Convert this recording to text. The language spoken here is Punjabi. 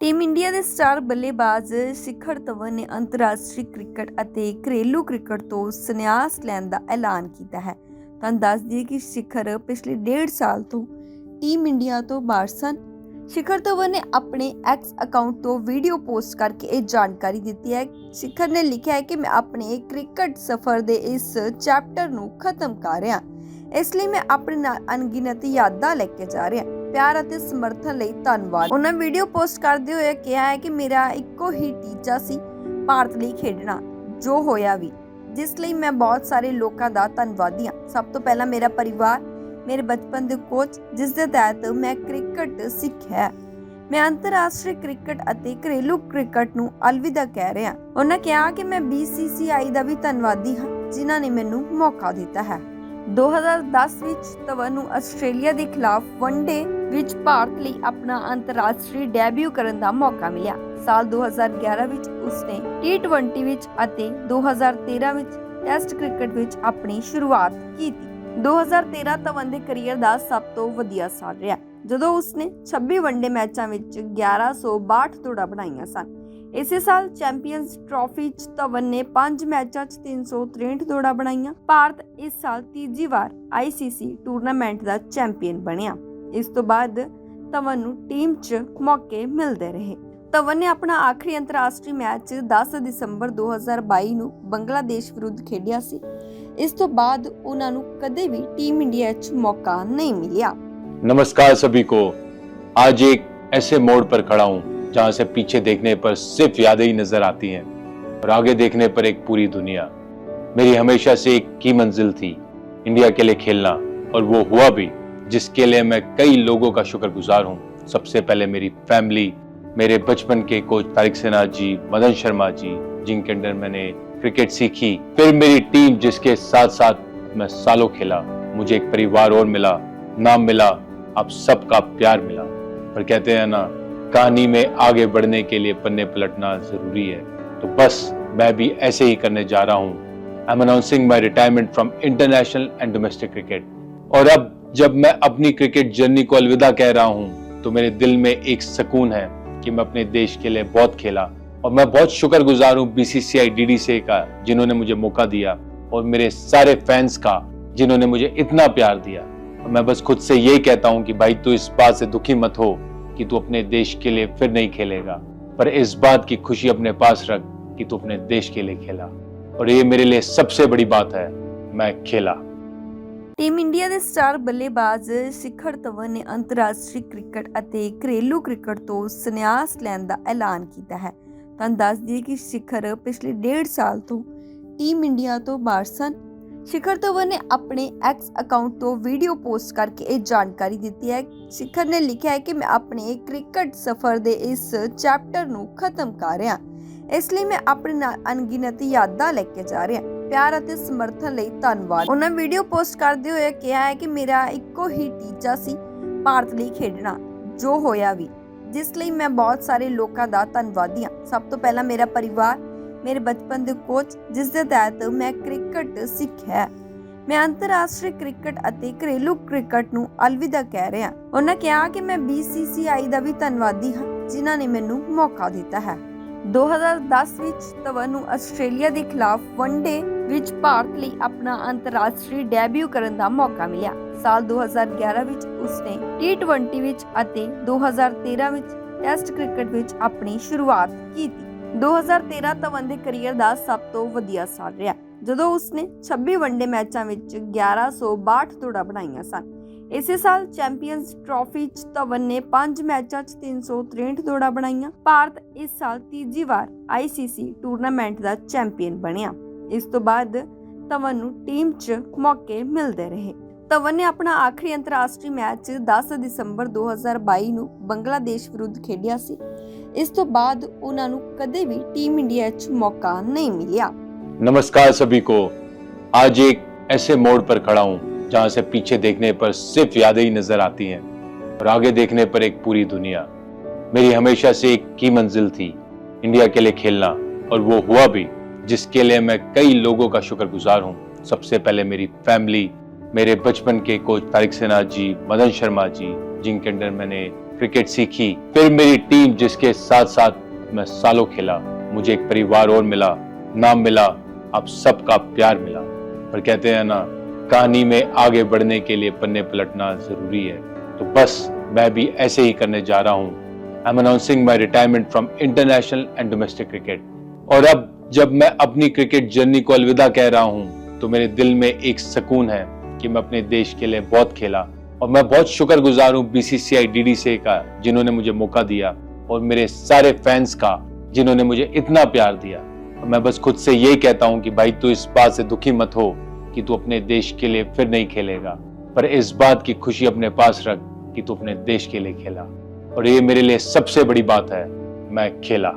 ਟੀਮ ਇੰਡੀਆ ਦੇ ਸਟਾਰ ਬੱਲੇਬਾਜ਼ ਸਿਖਰ ਧਵਨ ਨੇ ਅੰਤਰਰਾਸ਼ਟਰੀ ਕ੍ਰਿਕਟ ਅਤੇ ਘਰੇਲੂ ਕ੍ਰਿਕਟ ਤੋਂ ਸੰਨਿਆਸ ਲੈਣ ਦਾ ਐਲਾਨ ਕੀਤਾ ਹੈ। ਤੁਹਾਨੂੰ ਦੱਸ ਦਈਏ ਕਿ ਸਿਖਰ ਪਿਛਲੇ ਡੇਢ ਸਾਲ ਤੋਂ ਟੀਮ ਇੰਡੀਆ ਤੋਂ ਬਾਹਰ ਸਨ। ਸ਼ਿਖਰ ਧਵਨ ਨੇ ਆਪਣੇ ਐਕਸ ਅਕਾਊਂਟ ਤੋਂ ਵੀਡੀਓ ਪੋਸਟ ਕਰਕੇ ਇਹ ਜਾਣਕਾਰੀ ਦਿੱਤੀ ਹੈ। ਸ਼ਿਖਰ ਨੇ ਲਿਖਿਆ ਹੈ ਕਿ ਮੈਂ ਆਪਣੇ ਕ੍ਰਿਕਟ ਸਫ਼ਰ ਦੇ ਇਸ ਚੈਪਟਰ ਨੂੰ ਖਤਮ ਕਰ ਰਿਹਾ। ਇਸ ਲਈ ਮੈਂ ਆਪਣੇ ਨਾਲ ਅਣਗਿਣਤ ਯਾਦਾਂ ਲੈ ਕੇ ਜਾ ਰਿਹਾ। ਪਿਆਰ ਅਤੇ ਸਮਰਥਨ ਲਈ ਧੰਨਵਾਦ। ਉਹਨਾਂ ਵੀਡੀਓ ਪੋਸਟ ਕਰਦੇ ਹੋਏ ਕਿਹਾ ਹੈ ਕਿ ਮੇਰਾ ਇੱਕੋ ਹੀ ਟੀਚਾ ਸੀ, ਭਾਰਤ ਲਈ ਖੇਡਣਾ, ਜੋ ਹੋਇਆ ਵੀ, ਜਿਸ ਲਈ ਮੈਂ ਬਹੁਤ ਸਾਰੇ ਲੋਕਾਂ ਦਾ ਧੰਨਵਾਦੀ ਹਾਂ। ਸਭ ਤੋਂ ਪਹਿਲਾਂ ਮੇਰਾ ਪਰਿਵਾਰ, ਮੇਰੇ ਬਚਪਨ ਦੇ ਕੋਚ ਜਿਸ ਦੇ ਤਹਿਤ ਮੈਂ ਕ੍ਰਿਕਟ ਸਿੱਖਿਆ ਮੈਂ ਅੰਤਰਰਾਸ਼ਟਰੀ ਕ੍ਰਿਕਟ ਅਤੇ ਘਰੇਲੂ ਕ੍ਰਿਕਟ ਨੂੰ ਅਲਵਿਦਾ ਕਹਿ ਰਿਹਾ ਉਹਨਾਂ ਕਿਹਾ ਕਿ ਮੈਂ BCCI ਦਾ ਵੀ ਧੰਨਵਾਦੀ ਹਾਂ, ਜਿਨ੍ਹਾਂ ਨੇ ਮੈਨੂੰ ਮੌਕਾ ਦਿੱਤਾ ਹੈ। 2010 ਵਿੱਚ ਧਵਨ ਨੂੰ ਆਸਟ੍ਰੇਲੀਆ ਦੇ ਖਿਲਾਫ ਵਨਡੇ ਵਿੱਚ ਭਾਰਤ ਲਈ ਆਪਣਾ ਅੰਤਰਰਾਸ਼ਟਰੀ ਡੈਬਿਊ ਕਰਨ ਦਾ ਮੌਕਾ ਮਿਲਿਆ। ਸਾਲ 2011 ਵਿੱਚ ਉਸਨੇ T20 ਵਿੱਚ ਅਤੇ 2013 ਵਿੱਚ ਟੈਸਟ ਕ੍ਰਿਕਟ ਵਿੱਚ ਆਪਣੀ ਸ਼ੁਰੂਆਤ ਕੀਤੀ। 2013 ਧਵਨ ਦੇ ਕੈਰੀਅਰ ਦਾ ਸਭ ਤੋਂ ਵਧੀਆ ਸਾਲ ਰਿਹਾ। ਜਦੋਂ ਉਸਨੇ 26 ਵਨਡੇ ਮੈਚਾਂ ਵਿੱਚ 1162 ਦੌੜਾਂ ਬਣਾਈਆਂ ਸਨ। ਇਸੇ ਸਾਲ ਚੈਂਪੀਅਨਸ ਟਰਾਫੀ 'ਚ ਧਵਨ ਨੇ 5 ਮੈਚਾਂ 'ਚ 363 ਦੌੜਾਂ ਬਣਾਈਆਂ। ਭਾਰਤ ਇਸ ਸਾਲ ਤੀਜੀ ਵਾਰ ICC ਟੂਰਨਾਮੈਂਟ ਦਾ ਚੈਂਪੀਅਨ ਬਣਿਆ। ਇਸ ਤੋਂ ਬਾਅਦ ਧਵਨ ਨੂੰ ਟੀਮ 'ਚ ਮੌਕੇ ਮਿਲਦੇ ਰਹੇ ਧਵਨ ਨੇ ਆਪਣਾ ਆਖਰੀ ਅੰਤਰਰਾਸ਼ਟਰੀ ਮੈਚ 10 ਦਸੰਬਰ 2022 ਨੂੰ ਬੰਗਲਾਦੇਸ਼ ਵਿਰੁੱਧ ਖੇਡਿਆ ਸੀ ਇਸ ਤੋਂ ਬਾਅਦ ਉਹਨਾਂ ਨੂੰ ਕਦੇ ਵੀ ਟੀਮ ਇੰਡੀਆ 'ਚ ਮੌਕਾ ਨਹੀਂ ਮਿਲਿਆ नमस्कार सभी को आज एक ऐसे मोड़ पर खड़ा हूँ जहाँ से पीछे देखने पर सिर्फ यादें ही नजर आती हैं और आगे देखने पर एक पूरी दुनिया मेरी हमेशा से एक की मंजिल थी इंडिया के लिए खेलना और वो हुआ भी जिसके लिए मैं कई लोगों का शुक्रगुजार हूँ। सबसे पहले मेरी फैमिली मेरे बचपन के कोच तारिक सिन्हा जी, मदन शर्मा जी, जिनके अंडर मैंने क्रिकेट सीखी। फिर मेरी टीम जिसके साथ साथ मैं सालों खेला। मुझे एक परिवार और मिला, नाम मिला, आप सबका प्यार मिला। पर कहते हैं ना, कहानी में आगे बढ़ने के लिए पन्ने पलटना ज़रूरी है। तो बस, मैं भी ऐसे ही करने जा रहा हूँ। I am announcing my retirement from international and domestic cricket और अब जब मैं अपनी क्रिकेट जर्नी को अलविदा कह रहा हूँ तो मेरे दिल में एक सुकून है कि मैं अपने देश के लिए बहुत खेला। और मैं बहुत शुक्रगुजार हूँ बीसीसीआई डी डीडीसी का, जिन्होंने मुझे मौका दिया, और मेरे सारे फैंस का, जिन्होंने मुझे इतना प्यार दिया। और मैं बस खुद से यही कहता हूँ कि भाई, तू इस बात से दुखी मत हो कि तू अपने देश के लिए फिर नहीं खेलेगा। पर इस बात की खुशी अपने पास रख कि तू अपने देश के लिए खेला। और ये मेरे लिए सबसे बड़ी बात है, मैं खेला। ਟੀਮ ਇੰਡੀਆ ਦੇ ਸਟਾਰ ਬੱਲੇਬਾਜ਼ ਸਿਖਰ ਧਵਨ ਨੇ ਅੰਤਰਰਾਸ਼ਟਰੀ ਕ੍ਰਿਕਟ ਅਤੇ ਘਰੇਲੂ ਕ੍ਰਿਕਟ ਤੋਂ ਸੰਨਿਆਸ ਲੈਣ ਦਾ ਐਲਾਨ ਕੀਤਾ ਹੈ। ਤੁਹਾਨੂੰ ਦੱਸ ਦਈਏ ਕਿ ਸਿਖਰ ਪਿਛਲੇ ਡੇਢ ਸਾਲ ਤੋਂ ਟੀਮ ਇੰਡੀਆ ਤੋਂ ਬਾਹਰ ਸਨ। ਸ਼ਿਖਰ ਧਵਨ ਨੇ ਆਪਣੇ ਐਕਸ ਅਕਾਊਂਟ ਤੋਂ ਵੀਡੀਓ ਪੋਸਟ ਕਰਕੇ ਇਹ ਜਾਣਕਾਰੀ ਦਿੱਤੀ ਹੈ। ਸ਼ਿਖਰ ਨੇ ਲਿਖਿਆ ਹੈ ਕਿ ਮੈਂ ਆਪਣੇ ਕ੍ਰਿਕਟ ਸਫ਼ਰ ਦੇ ਇਸ ਚੈਪਟਰ ਨੂੰ ਖਤਮ ਕਰ ਰਿਹਾ। ਇਸ ਲਈ ਮੈਂ ਆਪਣੇ ਨਾਲ ਅਣਗਿਣਤ ਯਾਦਾਂ ਲੈ ਕੇ ਜਾ ਰਿਹਾ। ਪਿਆਰ ਅਤੇ ਸਮਰਥਨ ਲਈ ਧੰਨਵਾਦ। ਉਹਨਾਂ ਵੀਡੀਓ ਪੋਸਟ ਕਰਦੇ ਹੋਏ ਕਿਹਾ ਹੈ ਕਿ ਮੇਰਾ ਇੱਕੋ ਹੀ ਟੀਚਾ ਸੀ ਭਾਰਤ ਲਈ ਖੇਡਣਾ, ਜੋ ਹੋਇਆ ਵੀ। ਜਿਸ ਲਈ ਮੈਂ ਬਹੁਤ ਸਾਰੇ ਲੋਕਾਂ ਦਾ ਧੰਨਵਾਦੀ ਹਾਂ। ਸਭ ਤੋਂ ਪਹਿਲਾਂ ਮੇਰਾ ਪਰਿਵਾਰ, ਮੇਰੇ ਬਚਪਨ ਦੇ ਕੋਚ ਜਿਸ ਦੇ ਤਹਿਤ ਮੈਂ ਕ੍ਰਿਕਟ ਸਿੱਖਿਆ ਹੈ। ਮੈਂ ਅੰਤਰਰਾਸ਼ਟਰੀ ਕ੍ਰਿਕਟ ਅਤੇ ਘਰੇਲੂ ਕ੍ਰਿਕਟ ਨੂੰ ਅਲਵਿਦਾ ਕਹਿ ਰਿਹਾ ਉਹਨਾਂ ਕਿਹਾ ਕਿ ਮੈਂ BCCI ਦਾ ਵੀ ਧੰਨਵਾਦੀ ਹਾਂ, ਜਿਨ੍ਹਾਂ ਨੇ ਮੈਨੂੰ ਮੌਕਾ ਦਿੱਤਾ ਹੈ। 2010 ਵਿੱਚ ਧਵਨ ਨੂੰ ਆਸਟ੍ਰੇਲੀਆ ਦੇ ਖਿਲਾਫ ਵਨਡੇ ਵਿੱਚ ਭਾਰਤ ਲਈ ਆਪਣਾ ਅੰਤਰਰਾਸ਼ਟਰੀ ਡੈਬਿਊ ਕਰਨ ਦਾ ਮੌਕਾ ਮਿਲਿਆ। ਸਾਲ 2011 ਵਿੱਚ ਉਸਨੇ T20 ਵਿੱਚ ਅਤੇ 2013 ਵਿੱਚ ਟੈਸਟ ਕ੍ਰਿਕਟ ਵਿੱਚ ਆਪਣੀ ਸ਼ੁਰੂਆਤ ਕੀਤੀ। 2013 ਧਵਨ ਦੇ ਕਰੀਅਰ ਦਾ ਸਭ ਤੋਂ ਵਧੀਆ ਸਾਲ ਰਿਹਾ। ਜਦੋਂ ਉਸਨੇ 26 ਵਨਡੇ ਮੈਚਾਂ ਵਿੱਚ 1162 ਦੌੜਾਂ ਬਣਾਈਆਂ ਸਨ ਇਸੇ ਸਾਲ ਚੈਂਪੀਅਨਜ਼ ਟਰਾਫੀ 'ਚ ਧਵਨ ਨੇ 5 ਮੈਚਾਂ 'ਚ 363 ਦੌੜਾਂ ਬਣਾਈਆਂ। ਭਾਰਤ ਇਸ ਸਾਲ ਤੀਜੀ ਵਾਰ ICC ਟੂਰਨਾਮੈਂਟ ਦਾ ਚੈਂਪੀਅਨ ਬਣਿਆ। ਇਸ ਤੋਂ ਬਾਅਦ ਧਵਨ ਨੂੰ ਟੀਮ 'ਚ ਮੌਕੇ ਮਿਲਦੇ ਰਹੇ। ਧਵਨ ਨੇ ਆਪਣਾ ਆਖਰੀ ਅੰਤਰਰਾਸ਼ਟਰੀ ਮੈਚ 10 ਦਸੰਬਰ 2022 ਨੂੰ ਬੰਗਲਾਦੇਸ਼ ਵਿਰੁੱਧ ਖੇਡਿਆ ਸੀ। ਇਸ ਤੋਂ ਬਾਅਦ ਉਹਨਾਂ ਨੂੰ ਕਦੇ ਵੀ ਟੀਮ ਇੰਡੀਆ 'ਚ ਮੌਕਾ ਨਹੀਂ ਮਿਲਿਆ। ਨਮਸਕਾਰ ਸਭੀ ਕੋ। ਅੱਜ ਇੱਕ ਐਸੇ ਮੋੜ ਪਰ ਖੜਾ ਹੂੰ। जहाँ से पीछे देखने पर सिर्फ़ यादें ही नज़र आती हैं और आगे देखने पर एक पूरी दुनिया। मेरी हमेशा से एक की मंजिल थी, इंडिया के लिए खेलना, और वो हुआ भी, जिसके लिए मैं कई लोगों का शुक्रगुजार हूँ। सबसे पहले मेरी फैमिली, मेरे बचपन के कोच तारिक सिन्हा जी, मदन शर्मा जी, जिनके अंडर मैंने क्रिकेट सीखी। फिर मेरी टीम, जिसके साथ साथ मैं सालों खेला, मुझे एक परिवार और मिला, नाम मिला, आप सबका प्यार मिला। पर कहते हैं ना कहानी में आगे बढ़ने के लिए पन्ने पलटना ज़रूरी है। तो बस, मैं भी ऐसे ही करने जा रहा हूँ। I am announcing my retirement from international and domestic cricket और अब, जब मैं अपनी क्रिकेट जर्नी को अलविदा कह रहा हूँ तो मेरे दिल में एक सुकून है कि मैं अपने देश के लिए बहुत खेला। और मैं बहुत शुक्रगुजार हूँ बीसीसीआई डीडीसी का, जिन्होंने मुझे मौका दिया। और मेरे सारे फैंस का, जिन्होंने मुझे इतना प्यार दिया। मैं बस खुद से यही कहता हूँ कि भाई, तू इस बात से दुखी मत हो। कि तू अपने देश के लिए फिर नहीं खेलेगा, पर इस बात की खुशी अपने पास रख कि तू अपने देश के लिए खेला। और ये मेरे लिए सबसे बड़ी बात है, मैं खेला।